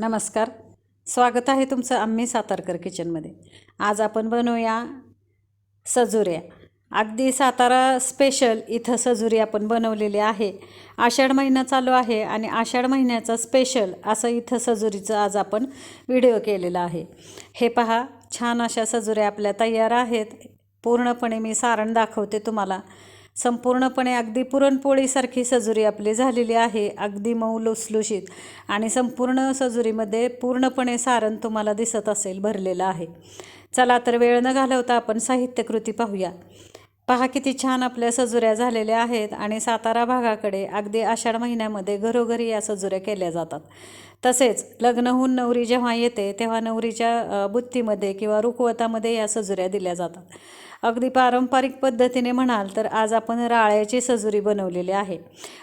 नमस्कार. स्वागत आहे तुमचं आम्ही सातारकर किचनमध्ये. आज आपण बनवूया सजुऱ्या. अगदी सातारा स्पेशल इथं सजुरी आपण बनवलेली आहे. आषाढ महिना चालू आहे आणि आषाढ महिन्याचा स्पेशल असं इथं सजुरीचं आज आपण व्हिडिओ केलेला आहे. हे पहा छान अशा सजुऱ्या आपल्या तयार आहेत. पूर्णपणे मी सारण दाखवते तुम्हाला. संपूर्णपणे अगदी पुरणपोळीसारखी सजुरी आपली झालेली आहे अगदी मऊ लुसलुशीत. आणि संपूर्ण सजुरीमध्ये पूर्णपणे सारण तुम्हाला दिसत असेल भरलेलं आहे. चला तर वेळ न घालवता आपण साहित्यकृती पाहूया. पहा किती छान आपल्या सजुऱ्या झालेल्या आहेत आणि सातारा भागाकडे अगदी आषाढ महिन्यामध्ये घरोघरी या सजुऱ्या केल्या जातात. तसेच लग्नहून नवरी जेव्हा येते तेव्हा नवरीच्या बुत्तीमध्ये किंवा रुखवतामध्ये या सजुऱ्या दिल्या जातात. अगदी पारंपरिक पद्धतीने म्हणाल तर आज आपण राळ्याची सजुरी बनवलेली आहे.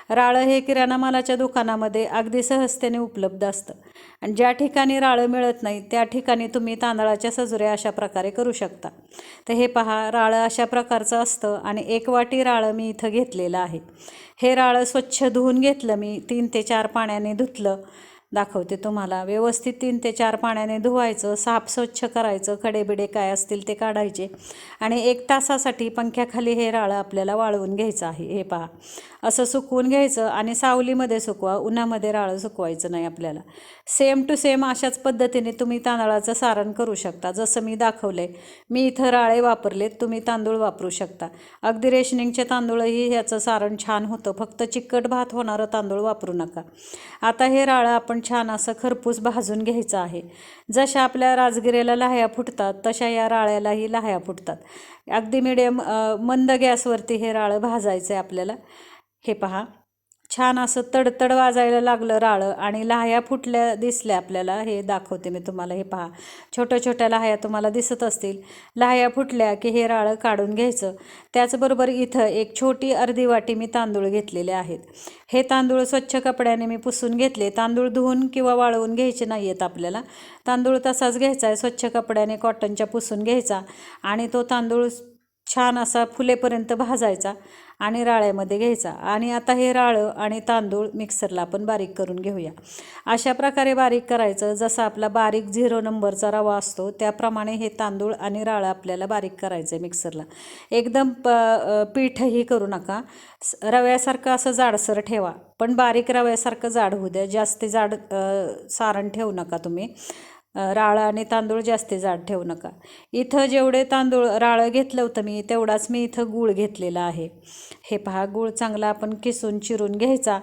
राळं हे किराणा मालाच्या दुकानामध्ये अगदी सहजतेने उपलब्ध असतं. आणि ज्या ठिकाणी राळं मिळत नाही त्या ठिकाणी तुम्ही तांदळाच्या सजुऱ्या अशा प्रकारे करू शकता. तर हे पहा राळं अशा प्रकारचं असतं आणि एक वाटी राळं मी इथं घेतलेलं आहे. हे राळं स्वच्छ धुवून घेतलं मी तीन ते चार पाण्याने धुतलं. दाखवते तुम्हाला. व्यवस्थित तीन ते चार पाण्याने धुवायचं साफ स्वच्छ करायचं खडेबिडे काय असतील ते काढायचे. आणि एक तासासाठी पंख्याखाली हे राळं आपल्याला वाळवून घ्यायचं आहे. हे पहा. असं सुकवून घ्यायचं आणि सावलीमध्ये सुकवा. उन्हामध्ये राळं सुकवायचं नाही आपल्याला. सेम टू सेम अशाच पद्धतीने तुम्ही तांदळाचं सारण करू शकता. जसं मी दाखवलं आहे मी इथं राळे वापरलेत तुम्ही तांदूळ वापरू शकता. अगदी रेशनिंगचे तांदूळही ह्याचं सारण छान होतं. फक्त चिकट भात होणारं तांदूळ वापरू नका. आता हे राळं आपण छान असं खरपूस भाजून घ्यायचं आहे. जशा आपल्या राजगिऱ्याला लाह्या फुटतात तशा या राळ्यालाही लाह्या फुटतात. अगदी मिडियम मंद गॅसवरती हे राळं भाजायचं आहे आपल्याला. हे पहा. छान असं तडतड वाजायला लागलं राळं आणि लाह्या फुटल्या दिसल्या आपल्याला. हे दाखवते मी तुम्हाला हे पहा. छोट्या छोट्या लाह्या तुम्हाला दिसत असतील. लाह्या फुटल्या की हे राळं काढून घ्यायचं. त्याचबरोबर इथं एक छोटी अर्धी वाटी मी तांदूळ घेतलेले आहेत. हे तांदूळ स्वच्छ कपड्याने मी पुसून घेतले. तांदूळ धुवून किंवा वाळवून घ्यायचे नाही आहेत आपल्याला. तांदूळ तसाच घ्यायचा आहे. स्वच्छ कपड्याने कॉटनच्या पुसून घ्यायचा आणि तो तांदूळ छान असा फुलेपर्यंत भाजायचा आणि राळ्यामध्ये घ्यायचा. आणि आता हे राळं आणि तांदूळ मिक्सरला आपण बारीक करून घेऊया. अशा प्रकारे बारीक करायचं. जसं आपला बारीक झिरो नंबरचा रवा असतो त्याप्रमाणे हे तांदूळ आणि राळं आपल्याला बारीक करायचं आहे मिक्सरला. एकदम प पीठही करू नका. रव्यासारखं असं जाडसर ठेवा. पण बारीक रव्यासारखं जाड होऊ द्या. जास्ती जाड सारण ठेवू नका तुम्ही. राळं आणि तांदूळ जास्ती जाड ठेवू नका. इथं जेवढे तांदूळ राळं घेतलं होतं मी तेवढाच मी इथं गूळ घेतलेला आहे. हे पहा गूळ चांगला आपण किसून चिरून घ्यायचा.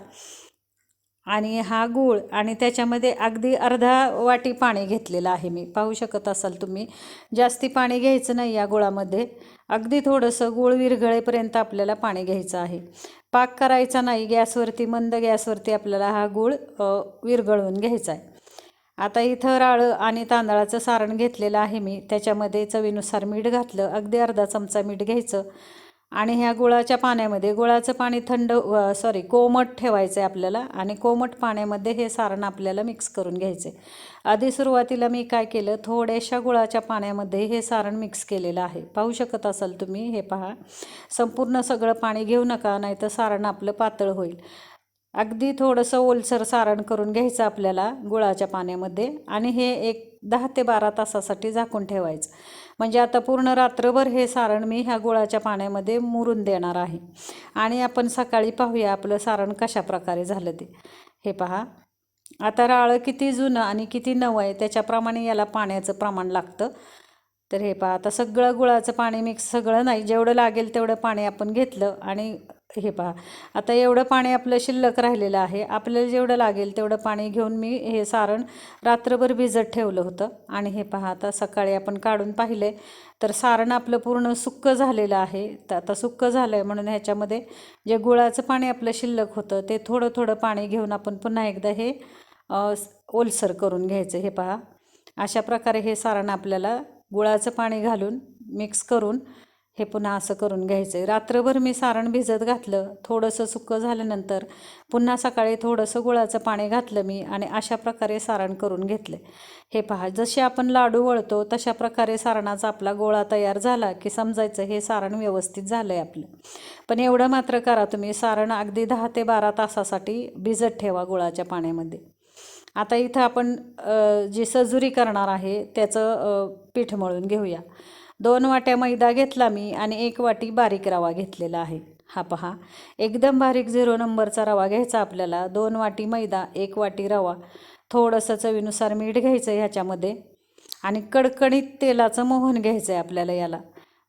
आणि हा गूळ आणि त्याच्यामध्ये अगदी अर्धा वाटी पाणी घेतलेलं आहे मी. पाहू शकत असाल तुम्ही जास्ती पाणी घ्यायचं नाही या गुळामध्ये. अगदी थोडंसं गूळ विरघळेपर्यंत आपल्याला पाणी घ्यायचं आहे. पाक करायचा नाही गॅसवरती मंद गॅसवरती आपल्याला हा गूळ विरघळवून घ्यायचा आहे. आता इथं राळं आणि तांदळाचं सारण घेतलेलं आहे मी. त्याच्यामध्ये चवीनुसार मीठ घातलं अगदी अर्धा चमचा मीठ घ्यायचं आणि ह्या गुळाच्या पाण्यामध्ये गुळाचं पाणी थंड सॉरी कोमट ठेवायचं आहे आपल्याला आणि कोमट पाण्यामध्ये हे सारण आपल्याला मिक्स करून घ्यायचं आहे आधी सुरुवातीला मी काय केलं थोड्याशा गुळाच्या पाण्यामध्ये हे सारण मिक्स केलेलं आहे. पाहू शकत असाल तुम्ही हे पहा. संपूर्ण सगळं पाणी घेऊ नका नाही तर सारण आपलं पातळ होईल. अगदी थोडंसं ओलसर सारण करून घ्यायचं आपल्याला गुळाच्या पाण्यामध्ये आणि हे एक दहा ते बारा तासासाठी झाकून ठेवायचं. म्हणजे आता पूर्ण रात्रभर हे सारण मी ह्या गुळाच्या पाण्यामध्ये मुरून देणार आहे. आणि आपण सकाळी पाहूया आपलं सारण कशा प्रकारे झालं ते. हे पहा. आता राळं किती जुनं आणि किती नवं आहे त्याच्याप्रमाणे याला पाण्याचं प्रमाण लागतं. तर हे पहा आता सगळं गुळाचं पाणी मिक्स सगळं नाही जेवढं लागेल तेवढं पाणी आपण घेतलं आणि हे पहा. आता एवढं पाणी आपलं शिल्लक राहिलेलं आहे. आपल्याला जेवढं लागेल तेवढं पाणी घेऊन मी हे सारण रात्रभर भिजत ठेवलं होतं. आणि हे पहा आता सकाळी आपण काढून पाहिले तर सारण आपलं पूर्ण सुक्क झालेलं आहे. तर आता सुक्क झालं आहे म्हणून ह्याच्यामध्ये जे गुळाचं पाणी आपलं शिल्लक होतं ते थोडं थोडं पाणी घेऊन आपण पुन्हा एकदा हे ओलसर करून घ्यायचं. हे पहा. अशा प्रकारे हे सारण आपल्याला गुळाचं पाणी घालून मिक्स करून हे पुन्हा असं करून घ्यायचं आहे रात्रभर मी सारण भिजत घातलं थोडंसं सुकं झाल्यानंतर पुन्हा सकाळी थोडंसं गुळाचं पाणी घातलं मी आणि अशा प्रकारे सारण करून घेतलं हे पहा जसे आपण लाडू वळतो तशा प्रकारे सारणाचा आपला गोळा तयार झाला की समजायचं हे सारण व्यवस्थित झालं आहे आपलं. पण एवढं मात्र करा तुम्ही सारण अगदी दहा ते बारा तासासाठी भिजत ठेवा गुळाच्या पाण्यामध्ये. आता इथं आपण जी सजुरी करणार आहे त्याचं पीठ मळून घेऊया. दोन वाट्या मैदा घेतला मी आणि एक वाटी बारीक रवा घेतलेला आहे. हा पहा. एकदम बारीक झिरो नंबरचा रवा घ्यायचा आपल्याला. दोन वाटी मैदा एक वाटी रवा. थोडंसं चवीनुसार मीठ घ्यायचं ह्याच्यामध्ये. आणि कडकडीत तेलाचं मोहन घ्यायचं आहे आपल्याला याला.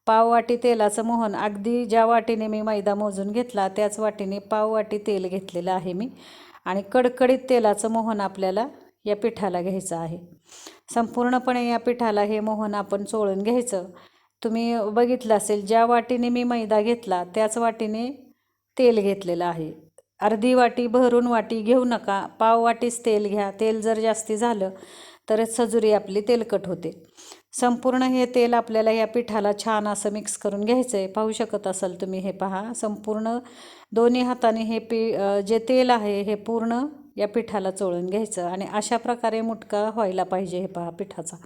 पाव वाटी तेलाचं मोहन. अगदी ज्या वाटीने मी मैदा मोजून घेतला त्याच वाटीने पाव वाटी तेल घेतलेलं आहे मी. आणि कडकडीत तेलाचं मोहन आपल्याला या पिठाला घ्यायचं आहे. संपूर्णपणे या पिठाला हे मोहन आपण चोळून घ्यायचं. तुम्ही बघितलं असेल ज्या वाटीने मी मैदा घेतला त्याच वाटीने तेल घेतलेलं आहे. अर्धी वाटी भरून वाटी घेऊ नका. पाव वाटीच तेल घ्या. तेल जर जास्ती झालं तरच सजुरी आपली तेलकट होते. संपूर्ण हे तेल आपल्याला या पिठाला छान असं मिक्स करून घ्यायचं आहे पाहू शकत असाल तुम्ही हे पहा. संपूर्ण दोन्ही हाताने हे पी जे तेल आहे हे पूर्ण या पिठाला चोळून घ्यायचं आणि अशा प्रकारे मुटका व्हायला पाहिजे हे पहा पिठाचा.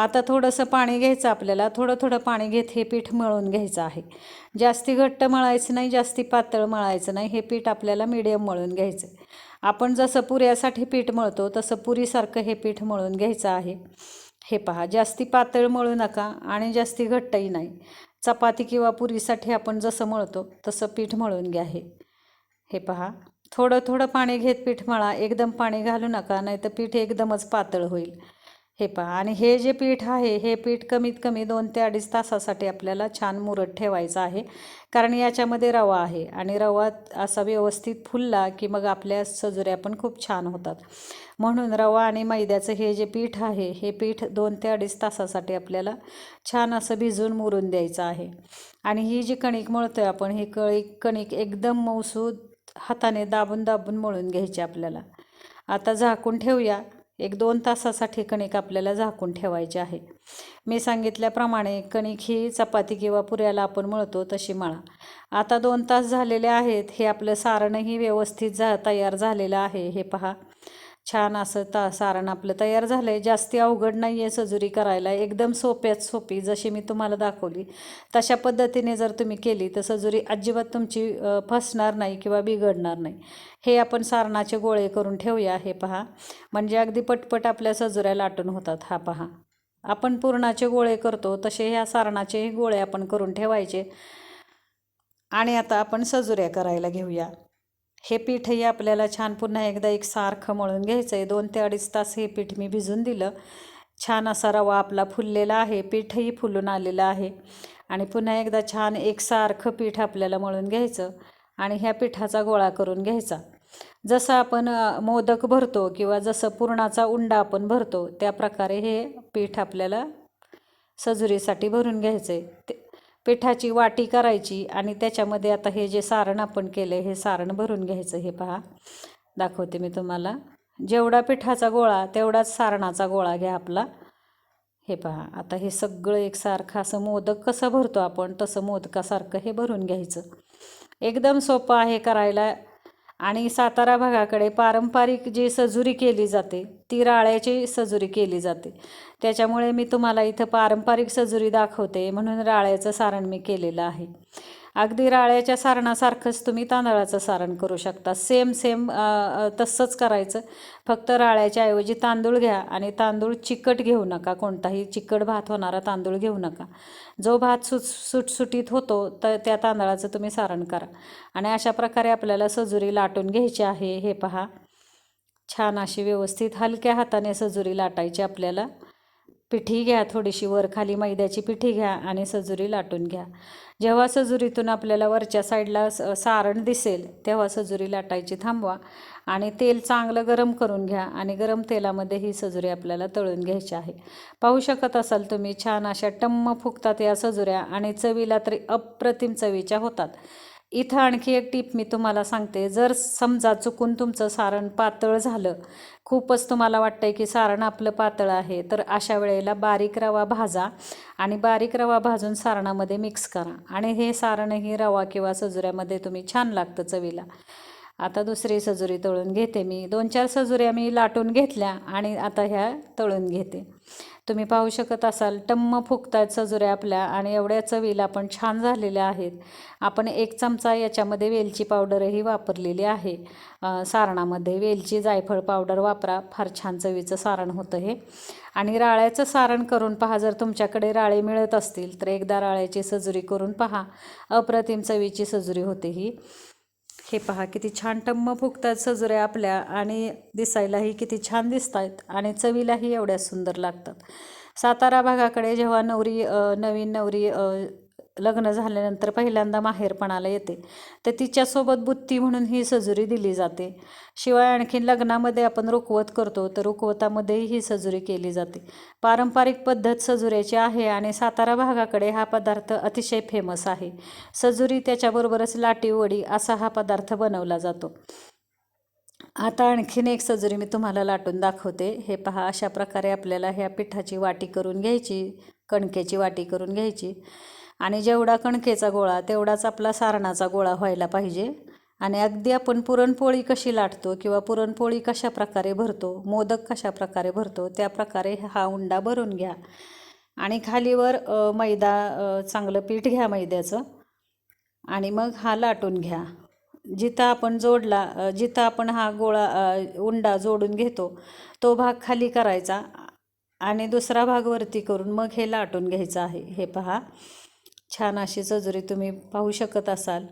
आता थोडंसं पाणी घ्यायचं आपल्याला. थोडं थोडं पाणी घेत हे पीठ मळून घ्यायचं आहे. जास्ती घट्ट मळायचं नाही जास्ती पातळ मळायचं नाही. हे पीठ आपल्याला मिडियम मळून घ्यायचं आहे आपण जसं पुऱ्यासाठी पीठ मळतो तसं पुरीसारखं हे पीठ मळून घ्यायचं आहे. हे पहा जास्ती पातळ मळू नका आणि जास्ती घट्टही नाही. चपाती किंवा पुरीसाठी आपण जसं मळतो तसं पीठ मळून घ्या हे. हे पहा थोडं थोडं पाणी घेत पीठ मळा एकदम पाणी घालू नका नाही तर पीठ एकदमच पातळ होईल. हे पहा आणि हे जे पीठ आहे हे पीठ कमीत कमी दोन ते अडीच तासासाठी आपल्याला छान मुरत ठेवायचं आहे. कारण याच्यामध्ये रवा आहे आणि रवा असा व्यवस्थित फुलला की मग आपल्या सजुऱ्या पण खूप छान होतात. म्हणून रवा आणि मैद्याचं हे जे पीठ आहे हे पीठ दोन ते अडीच तासासाठी आपल्याला छान असं भिजून मुरून द्यायचं आहे. आणि ही जी कणिक मळतो आहे आपण ही कळी कणिक एकदम मऊसूद हाताने दाबून दाबून मळून घ्यायची आपल्याला. आता झाकून ठेवूया. एक दोन तासासाठी कणिक आपल्याला झाकून ठेवायची आहे. मी सांगितल्याप्रमाणे कणिक ही चपाती किंवा पुऱ्याला आपण मळतो तशी मळा. आता दोन तास झालेले आहेत हे आपलं सारणही व्यवस्थित झा तयार झालेलं आहे हे पहा. छान असं ता सारण आपलं तयार झालं आहे जास्ती अवघड नाही आहे सजुरी करायला. एकदम सोप्यात सोपी. जशी मी तुम्हाला दाखवली तशा पद्धतीने जर तुम्ही केली तर सजुरी अजिबात तुमची फसणार नाही किंवा बिघडणार नाही. हे आपण सारणाचे गोळे करून ठेवूया. हे पहा. म्हणजे अगदी पटपट आपल्या सजुऱ्या लाटून होतात. हा पहा. आपण पुरणाचे गोळे करतो. तसे ह्या सारणाचेही गोळे आपण करून ठेवायचे. आणि आता आपण सजुऱ्या करायला घेऊया. हे पीठही आपल्याला छान पुन्हा एकदा एक सारखं मळून घ्यायचं आहे दोन ते अडीच तास हे पीठ मी भिजून दिलं. छान असा रवा आपला फुललेला आहे. पीठही फुलून आलेलं आहे. आणि पुन्हा एकदा छान एकसारखं पीठ आपल्याला मळून घ्यायचं आणि ह्या पिठाचा गोळा करून घ्यायचा. जसं आपण मोदक भरतो किंवा जसं पुरणाचा उंडा आपण भरतो त्या प्रकारे हे पीठ आपल्याला सजुरीसाठी भरून घ्यायचं आहे ते पिठाची वाटी करायची आणि त्याच्यामध्ये आता हे जे सारण आपण केलं हे सारण भरून घ्यायचं हे पहा. दाखवते मी तुम्हाला. जेवढा पिठाचा गोळा तेवढाच सारणाचा गोळा घ्या आपला. हे पहा आता हे सगळं एकसारखं असं मोदक कसं भरतो आपण तसं मोदकासारखं हे भरून घ्यायचं. एकदम सोपं आहे करायला. आणि सातारा भागाकडे पारंपरिक जी सजुरी केली जाते ती राळ्याची सजुरी केली जाते. त्याच्यामुळे मी तुम्हाला इथं पारंपरिक सजुरी दाखवते म्हणून राळ्याचं सारण मी केलेलं आहे. अगदी राळ्याच्या सारणासारखंच तुम्ही तांदळाचं सारण करू शकता. सेम सेम तसंच करायचं. फक्त राळ्याच्या ऐवजी तांदूळ घ्या आणि तांदूळ चिकट घेऊ नका. कोणताही चिकट भात होणारा तांदूळ घेऊ नका. जो भात सुट सुटसुटीत होतो तर त्या तांदळाचं तुम्ही सारण करा. आणि अशा प्रकारे आपल्याला सजुरी लाटून घ्यायची आहे. हे पहा. छान अशी व्यवस्थित हलक्या हाताने सजुरी लाटायची आपल्याला. पिठी घ्या थोडीशी वर खाली मैद्याची पिठी घ्या आणि सजुरी लाटून घ्या. जेव्हा सजुरीतून आपल्याला वरच्या साईडला स- सारण दिसेल तेव्हा सजुरी लाटायची थांबवा आणि तेल चांगलं गरम करून घ्या आणि गरम तेलामध्ये ही सजुरी आपल्याला तळून घ्यायची आहे. पाहू शकत असाल तुम्ही छान अशा टम्म फुगतात या सजुऱ्या आणि चवीला तरी अप्रतिम चवीच्या होतात. इथं आणखी एक टीप मी तुम्हाला सांगते. जर समजा चुकून तुमचं सारण पातळ झालं खूपच तुम्हाला वाटतंय की सारण आपलं पातळ आहे तर अशा वेळेला बारीक रवा भाजा आणि बारीक रवा भाजून सारणामध्ये मिक्स करा. आणि हे सारणही रवा किंवा सजुऱ्यामध्ये तुम्ही छान लागतं चवीला. आता दुसरी सजुरी तळून घेते मी. दोन चार सजुऱ्या मी लाटून घेतल्या आणि आता ह्या तळून घेते. तुम्ही पाहू शकत असाल टम्म फुगतात सजुऱ्या आपल्या आणि एवढ्या चवीला पण छान झालेल्या आहेत. आपण एक चमचा याच्यामध्ये वेलची पावडरही वापरलेली आहे. सारणामध्ये वेलची जायफळ पावडर वापरा फार छान चवीचं सारण होतं हे. आणि राळ्याचं सारण करून पहा जर तुमच्याकडे राळे मिळत असतील तर एकदा राळ्याची सजुरी करून पहा. अप्रतिम चवीची सजुरी होते ही. हे पहा किती छान टम्म फुगतात सजरे आपल्या आणि दिसायलाही किती छान दिसत आहेत आणि चवीलाही एवढ्या सुंदर लागतात. सातारा भागाकडे जेव्हा नवरी नवीन नवरी लग्न झाल्यानंतर पहिल्यांदा माहेरपणाला येते. तर तिच्यासोबत बुत्ती म्हणून ही सजुरी दिली जाते. शिवाय आणखीन लग्नामध्ये आपण रुखवत करतो तर रुखवतामध्येही ही सजुरी केली जाते. पारंपरिक पद्धत सजुऱ्याची आहे आणि सातारा भागाकडे हा पदार्थ अतिशय फेमस आहे. सजुरी त्याच्याबरोबरच लाटीवडी असा हा पदार्थ बनवला जातो. आता आणखीन एक सजुरी मी तुम्हाला लाटून दाखवते. हे पहा अशा प्रकारे आपल्याला ह्या पिठाची वाटी करून घ्यायची कणकेची वाटी करून घ्यायची. आणि जेवढा कणकेचा गोळा तेवढाच आपला सारणाचा गोळा व्हायला पाहिजे. आणि अगदी आपण पुरणपोळी कशी लाटतो किंवा पुरणपोळी कशा प्रकारे भरतो मोदक कशा प्रकारे भरतो त्या प्रकारे हा उंडा भरून घ्या. आणि खालीवर मैदा चांगलं पीठ घ्या मैद्याचं. आणि मग हा लाटून घ्या. जिथं आपण जोडला जिथं आपण हा गोळा उंडा जोडून घेतो तो भाग खाली करायचा. आणि दुसरा भाग वरती करून मग हे लाटून घ्यायचं आहे. हे पहा. छान अशी सजुरी तुम्ही पाहू शकत असाल.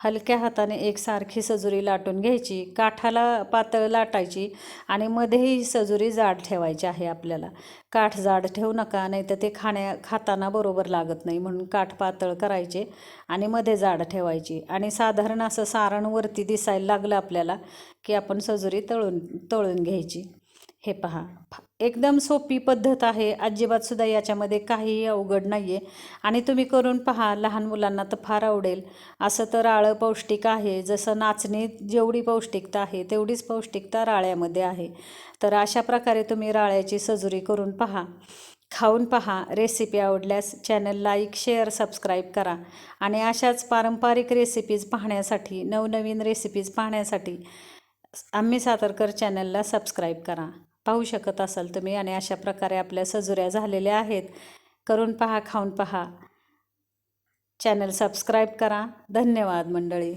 हलक्या हाताने एकसारखी सजुरी लाटून घ्यायची काठाला पातळ लाटायची आणि मध्येही ही सजुरी जाड ठेवायची आहे आपल्याला. काठ जाड ठेवू नका नाही तर ते खाण्या खाताना बरोबर लागत नाही म्हणून काठ पातळ करायचे आणि मध्ये जाड ठेवायची. आणि साधारण असं सारण वरती दिसायला लागलं आपल्याला की आपण सजुरी तळून तळून घ्यायची. हे पहा एकदम सोपी पद्धत आहे. अजिबातसुद्धा याच्यामध्ये काहीही अवघड नाही आहे आणि तुम्ही करून पहा लहान मुलांना तर फार आवडेल. असं तर राळं पौष्टिक आहे. जसं नाचणीत जेवढी पौष्टिकता आहे तेवढीच पौष्टिकता राळ्यामध्ये आहे. तर अशा प्रकारे तुम्ही राळ्याची सजुरी करून पहा. खाऊन पहा. रेसिपी आवडल्यास चॅनल लाईक शेअर सबस्क्राईब करा. आणि अशाच पारंपरिक रेसिपीज पाहण्यासाठी नवनवीन रेसिपीज पाहण्यासाठी आम्ही सातारकर चॅनलला सबस्क्राईब करा. पाहू शकत असाल तुम्ही आणि अशा प्रकारे आपल्या सजुऱ्या झालेल्या आहेत. करून पहा खाऊन पहा. चॅनल सबस्क्राईब करा. धन्यवाद मंडळी.